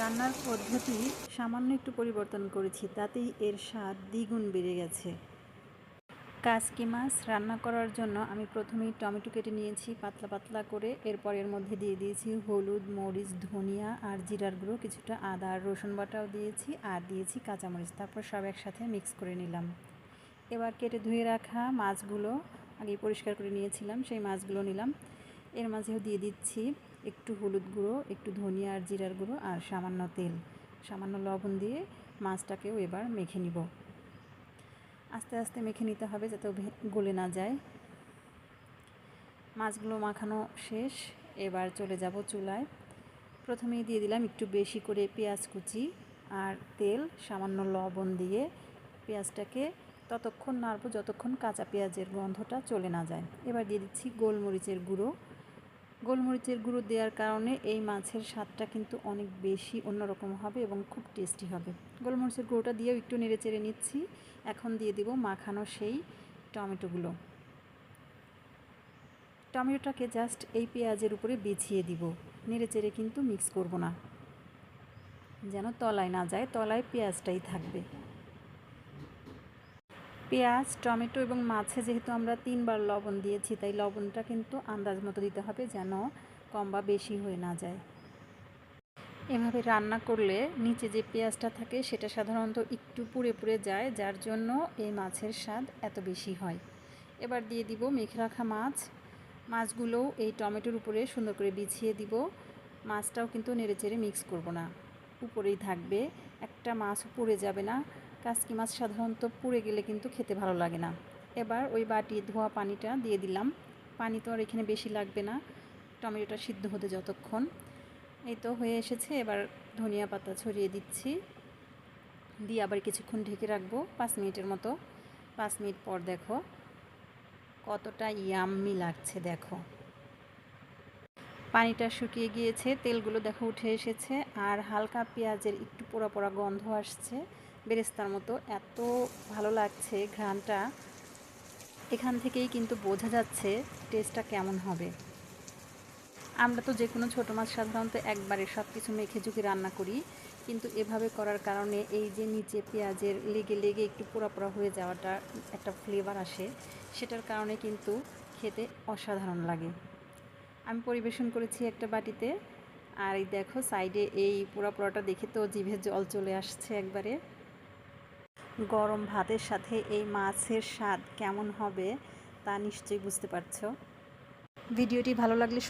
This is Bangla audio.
রান্নার পদ্ধতি সামান্য একটু পরিবর্তন করেছি, তাতেই এর স্বাদ দ্বিগুণ বেড়ে গেছে। কাসকি মাছ রান্না করার জন্য আমি প্রথমেই টমেটো কেটে নিয়েছি, পাতলা পাতলা করে। এরপর এর মধ্যে দিয়ে দিয়েছি হলুদ, মরিচ, ধনিয়া আর জিরার গুঁড়ো, কিছুটা আদা আর রসুন বাটাও দিয়েছি আর দিয়েছি কাঁচামরিচ। তারপর সব একসাথে মিক্স করে নিলাম। এবার কেটে ধুয়ে রাখা মাছগুলো আগে পরিষ্কার করে নিয়েছিলাম, সেই মাছগুলো নিলাম। এর মাঝেও দিয়ে দিচ্ছি একটু হলুদ গুঁড়ো, একটু ধনিয়া আর জিরার গুঁড়ো আর সামান্য তেল। সামান্য লবণ দিয়ে মাছটাকেও এবার মেখে নিব। আস্তে আস্তে মেখে নিতে হবে যাতে গলে না যায়। মাছগুলো মাখানো শেষ। এবার চলে যাব চুলায়। প্রথমেই দিয়ে দিলাম একটু বেশি করে পেঁয়াজ কুচি আর তেল, সামান্য লবণ দিয়ে পেঁয়াজটাকে ততক্ষণ নাড়বো যতক্ষণ কাঁচা পেঁয়াজের গন্ধটা চলে না যায়। এবার দিয়ে দিচ্ছি গোলমরিচের গুঁড়ো। গোলমরিচের গুঁড়ো দেওয়ার কারণে এই মাছের স্বাদটা কিন্তু অনেক বেশি অন্যরকম হবে এবং খুব টেস্টি হবে। গোলমরিচের গুঁড়োটা দিয়েও একটু নেড়ে চেড়ে নিচ্ছি। এখন দিয়ে দিব মাখানো সেই টমেটোগুলো। টমেটোটাকে জাস্ট এই পেঁয়াজের উপরে বিছিয়ে দিব। নেড়ে চেড়ে কিন্তু মিক্স করব না। যেন তলায় না যায়, তলায় পেঁয়াজটাই থাকবে। পেঁয়াজ, টমেটো এবং মাছে যেহেতু আমরা তিনবার লবণ দিয়েছি, তাই লবণটা কিন্তু আন্দাজ মতো দিতে হবে যেন কম বা বেশি হয়ে না যায়। এভাবে রান্না করলে নিচে যে পেঁয়াজটা থাকে, সেটা সাধারণত একটু পুড়ে পুড়ে যায়, যার জন্য এই মাছের স্বাদ এত বেশি হয়। এবার দিয়ে দিব মেখে রাখা মাছ। মাছগুলোও এই টমেটোর উপরে সুন্দর করে বিছিয়ে দিব। মাছটাও কিন্তু নেড়ে চেড়ে মিক্স করব না। উপরেই থাকবে। একটা মাছ পুড়ে যাবে না। কাসকি মাছ সাধারণত পুড়ে গেলে কিন্তু খেতে ভালো লাগে না। এবার ওই বাটি ধোয়া পানিটা দিয়ে দিলাম। পানি তো আর এখানে বেশি লাগবে না। টমেটোটা সিদ্ধ হতে যতক্ষণ। এই তো হয়ে এসেছে। এবার ধনিয়া পাতা ছড়িয়ে দিচ্ছি। দিয়ে আবার কিছুক্ষণ ঢেকে রাখব পাঁচ মিনিটের মতো। পাঁচ মিনিট পর দেখো কতটা ইয়াম্মি লাগছে, দেখো। পানিটা শুকিয়ে গিয়েছে, তেলগুলো দেখো উঠে এসেছে, আর হালকা পেঁয়াজের একটু পোড়া পোড়া গন্ধ আসছে। বেরেস্তার মতো এত ভালো লাগছে ঘ্রাণটা। এখান থেকেই কিন্তু বোঝা যাচ্ছে টেস্টটা কেমন হবে। আমরা তো যে কোনো ছোটো মাছ সাধারণত একবারে সব কিছু মেখে ঝুঁকে রান্না করি, কিন্তু এভাবে করার কারণে এই যে নিচে পেঁয়াজের লেগে লেগে একটু পোড়া পোড়া হয়ে যাওয়াটা একটা ফ্লেভার আসে, সেটার কারণে কিন্তু খেতে অসাধারণ লাগে। আমি পরিবেশন করেছি একটা বাটিতে। আর এই দেখো সাইডে এই পোড়া পোড়াটা দেখে তো জিভে জল চলে আসছে একবারে। গরম ভাতের সাথে এই মাছের স্বাদ কেমন হবে তা নিশ্চয়ই বুঝতে পারছ। ভিডিওটি ভালো লাগলে